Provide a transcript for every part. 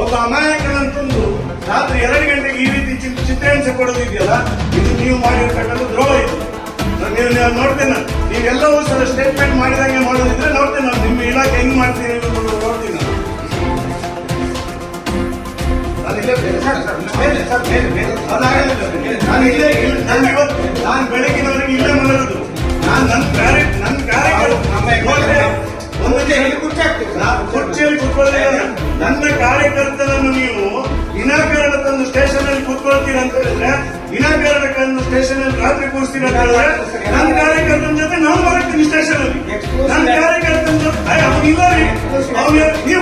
ಒಬ್ಬ ಅಮಾಯಕನಂತಂದು ರಾತ್ರಿ ಎರಡು ಗಂಟೆಗೆ ಈ ರೀತಿ ಚಿತ್ರಹಿಂಸೆ ಕೊಡೋದು ಕೊಡೋದಿದೆಯಲ್ಲ, ಇದು ನೀವು ಮಾಡಿರ್ತಕ್ಕಂಥ ದ್ರೋಹ ಇದು ನೀವು ನೀವು ನೋಡ್ತೇನೆ ನಾನು. ನೀವೆಲ್ಲವೂ ಸಹ ಸ್ಟೇಟ್ಮೆಂಟ್ ಮಾಡಿದಂಗೆ ಮಾಡೋದಿದ್ರೆ ನೋಡ್ತೇನೆ ನಾನು ನಿಮ್ಮ ಇಲಾಖೆ ಹೆಂಗ್ ಮಾಡ್ತೀನಿ ನೋಡ್ತೀನಿ ನಾನು. ನಾನು ಇಲ್ಲೇ. ನಾನು ಇಲ್ಲೇ ನನ್ನ ಕಾರ್ಯಕರ್ತರನ್ನು ನೀವು ವಿನಾಕಾರಣ ತಂದು ಸ್ಟೇಷನ್ ಅಲ್ಲಿ ಕೂತ್ಕೊಳ್ತೀರ ಅಂತ ಹೇಳಿದ್ರೆ ವಿನಾಕಾರಣ ತಂದು ಸ್ಟೇಷನ್ ಅಲ್ಲಿ ರಾತ್ರಿ ಕೂರಿಸ್ತೀರ ಅಂತ ಹೇಳಿದ್ರೆ ನನ್ನ ಕಾರ್ಯಕರ್ತನ ಜೊತೆ ನಾನು ಬರ್ತೀನಿ ಸ್ಟೇಷನ್ ಅಲ್ಲಿ ನನ್ನ ಕಾರ್ಯಕರ್ತನ ಜೊತೆ ಅಯ್ಯ, ಅವ್ನು ಇಲ್ಲ ರೀ. ಅವ್ನು ನೀವು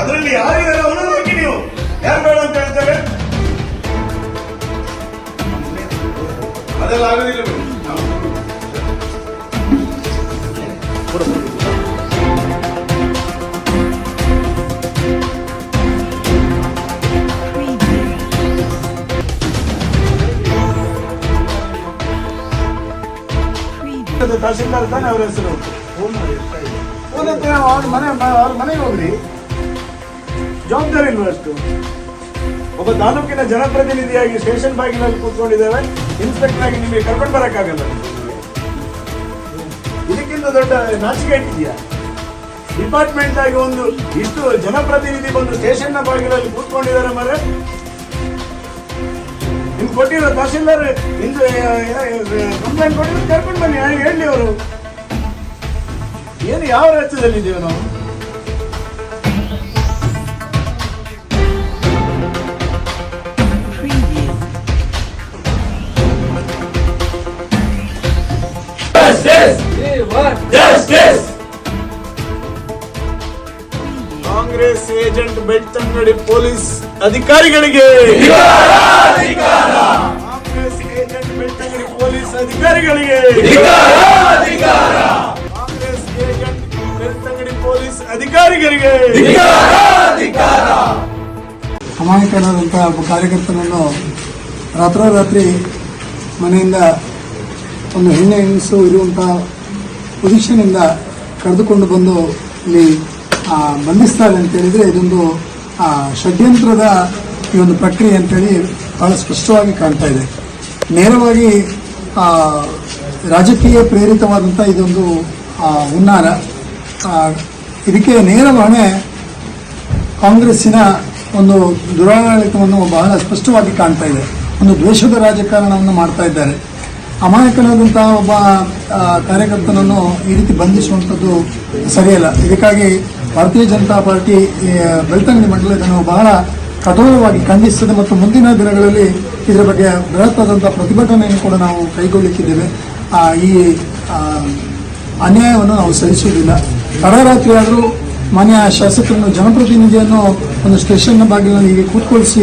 ಅದರಲ್ಲಿ ಯಾರಿದ್ದಾರೆ ಅವನನ್ನು ಹಾಕಿ ನೀವು ಯಾರು ಬೇಡ ಅಂತ ಹೇಳ್ತಾರೆ ಅದೆಲ್ಲ ಆಗೋದಿಲ್ಲ ಬಿಡಿ. ನಾವು ಅದು ತಹಸೀಲ್ದಾರ್ ತಾನೇ ಅವರ ಹೆಸರು ಫೋನ್ ಹತ್ರ ಅವ್ರ ಮನೆ ಅವ್ರ ಮನೆಗೆ ಹೋಗ್ರಿ ಜವಾಬ್ದಾರಿ ಅಷ್ಟು ಒಬ್ಬ ತಾಲೂಕಿನ ಜನಪ್ರತಿನಿಧಿಯಾಗಿ ಸ್ಟೇಷನ್ ಬಾಗಿಲಲ್ಲಿ ಕೂತ್ಕೊಂಡಿದ್ದೇವೆ. ಇನ್ಸ್ಪೆಕ್ಟರ್ ಆಗಿ ನಿಮಗೆ ಕರ್ಕೊಂಡು ಬರೋಕ್ಕಾಗಲ್ಲ. ಇದಕ್ಕಿಂತ ದೊಡ್ಡ ನಾಚಿಕೆ ಇಟ್ಟಿದ್ಯಾ ಡಿಪಾರ್ಟ್ಮೆಂಟ್ ಆಗಿ ಒಂದು ಇಷ್ಟು ಜನಪ್ರತಿನಿಧಿ ಬಂದು ಸ್ಟೇಷನ್ನ ಬಾಗಿಲಲ್ಲಿ ಕೂತ್ಕೊಂಡಿದ್ದಾರೆ ಮರೆ ನಿಮ್ಗೆ ಕೊಟ್ಟಿರೋ ತಹಸೀಲ್ದಾರ್ ಇಂದು ಕಂಪ್ಲೇಂಟ್ ಕೊಟ್ಟಿದ್ರು, ಕರ್ಕೊಂಡು ಬನ್ನಿ. ಹೇಳಿ ಹೇಳಿ ಅವರು. ಏನು ಯಾವ ರಾಜ್ಯದಲ್ಲಿದ್ದೀವಿ ನಾವು? ಕಾಂಗ್ರೆಸ್ ಏಜೆಂಟ್ ಬೆಳ್ತಂಗಡಿ ಪೊಲೀಸ್ ಅಧಿಕಾರಿಗಳಿಗೆ. ಕಾಂಗ್ರೆಸ್ ಏಜೆಂಟ್ ಬೆಳ್ತಂಗಡಿ ಪೊಲೀಸ್ ಅಧಿಕಾರಿಗಳಿಗೆ. ಕಾಂಗ್ರೆಸ್ ಏಜೆಂಟ್ ಬೆಳ್ತಂಗಡಿ ಪೊಲೀಸ್ ಅಧಿಕಾರಿಗಳಿಗೆ. ಅಮಾಯಕನಾದಂಥ ಒಬ್ಬ ಕಾರ್ಯಕರ್ತನನ್ನು ರಾತ್ರೋರಾತ್ರಿ ಮನೆಯಿಂದ ಒಂದು ಹೆಣ್ಣೆ ಹೆಂಗಸು ಇರುವಂಥ ಪೊಸಿಷನಿಂದ ಕರೆದುಕೊಂಡು ಬಂದು ಇಲ್ಲಿ ಬಂಧಿಸ್ತಾರೆ ಅಂತ ಹೇಳಿದ್ರೆ ಇದೊಂದು ಷಡ್ಯಂತ್ರದ ಈ ಒಂದು ಪ್ರಕ್ರಿಯೆ ಅಂತೇಳಿ ಬಹಳ ಸ್ಪಷ್ಟವಾಗಿ ಕಾಣ್ತಾ ಇದೆ. ನೇರವಾಗಿ ರಾಜಕೀಯ ಪ್ರೇರಿತವಾದಂಥ ಇದೊಂದು ಹುನ್ನಾರ. ಇದಕ್ಕೆ ನೇರ ಹೊಣೆ ಕಾಂಗ್ರೆಸ್ಸಿನ ಒಂದು ದುರಾಡಳಿತವನ್ನು ಬಹಳ ಸ್ಪಷ್ಟವಾಗಿ ಕಾಣ್ತಾ ಇದೆ. ಒಂದು ದ್ವೇಷದ ರಾಜಕಾರಣವನ್ನು ಮಾಡ್ತಾ ಇದ್ದಾರೆ. ಅಮಾಯಕನಾದಂತಹ ಒಬ್ಬ ಕಾರ್ಯಕರ್ತನನ್ನು ಈ ರೀತಿ ಬಂಧಿಸುವಂಥದ್ದು ಸರಿಯಲ್ಲ. ಇದಕ್ಕಾಗಿ ಭಾರತೀಯ ಜನತಾ ಪಾರ್ಟಿ ಬೆಳ್ತಂಗಡಿ ಮಂಡಲ ಇದನ್ನು ಬಹಳ ಕಠೋರವಾಗಿ ಖಂಡಿಸ್ತದೆ ಮತ್ತು ಮುಂದಿನ ದಿನಗಳಲ್ಲಿ ಇದರ ಬಗ್ಗೆ ಬೃಹತ್ತಾದಂಥ ಪ್ರತಿಭಟನೆಯನ್ನು ಕೂಡ ನಾವು ಕೈಗೊಳ್ಳಿಕ್ಕಿದ್ದೇವೆ. ಆ, ಈ ಅನ್ಯಾಯವನ್ನು ನಾವು ಸಹಿಸುವುದಿಲ್ಲ. ತಡರಾತ್ರಿ ಆದರೂ ಮಾನ್ಯ ಶಾಸಕರನ್ನು ಜನಪ್ರತಿನಿಧಿಯನ್ನು ಒಂದು ಸ್ಟೇಷನ್ನ ಬಾಗಿಲಿನಲ್ಲಿ ಕೂತ್ಕೊಳಿಸಿ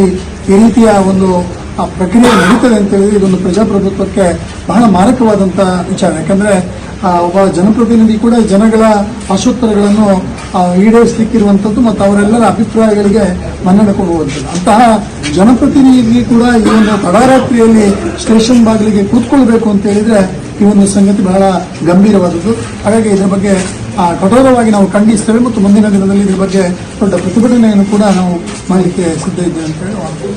ಈ ರೀತಿಯ ಒಂದು ಆ ಪ್ರಕ್ರಿಯೆ ನಡೀತದೆ ಅಂತ ಹೇಳಿದ್ರೆ ಇದೊಂದು ಪ್ರಜಾಪ್ರಭುತ್ವಕ್ಕೆ ಬಹಳ ಮಾರಕವಾದಂಥ ವಿಚಾರ ಯಾಕಂದ್ರೆ ಒಬ್ಬ ಜನಪ್ರತಿನಿಧಿ ಕೂಡ ಜನಗಳ ಆಶೋತ್ತರಗಳನ್ನು ಈಡೇರಿಸಲಿಕ್ಕಿರುವಂಥದ್ದು ಮತ್ತು ಅವರೆಲ್ಲರ ಅಭಿಪ್ರಾಯಗಳಿಗೆ ಮನ್ನಣೆ ಕೊಡುವಂಥದ್ದು ಅಂತಹ ಜನಪ್ರತಿನಿಧಿ ಕೂಡ ಈ ಒಂದು ತಡರಾತ್ರಿಯಲ್ಲಿ ಸ್ಟೇಷನ್ ಬಾಗಿಲಿಗೆ ಕೂತ್ಕೊಳ್ಬೇಕು ಅಂತ ಹೇಳಿದ್ರೆ ಈ ಒಂದು ಸಂಗತಿ ಬಹಳ ಗಂಭೀರವಾದದ್ದು ಹಾಗಾಗಿ ಇದರ ಬಗ್ಗೆ ಕಠೋರವಾಗಿ ನಾವು ಖಂಡಿಸ್ತೇವೆ ಮತ್ತು ಮುಂದಿನ ದಿನದಲ್ಲಿ ಇದರ ಬಗ್ಗೆ ದೊಡ್ಡ ಪ್ರತಿಭಟನೆಯನ್ನು ಕೂಡ ನಾವು ಮಾಡಲಿಕ್ಕೆ ಸಿದ್ಧ ಇದ್ದೇವೆ ಅಂತ ಹೇಳಿ.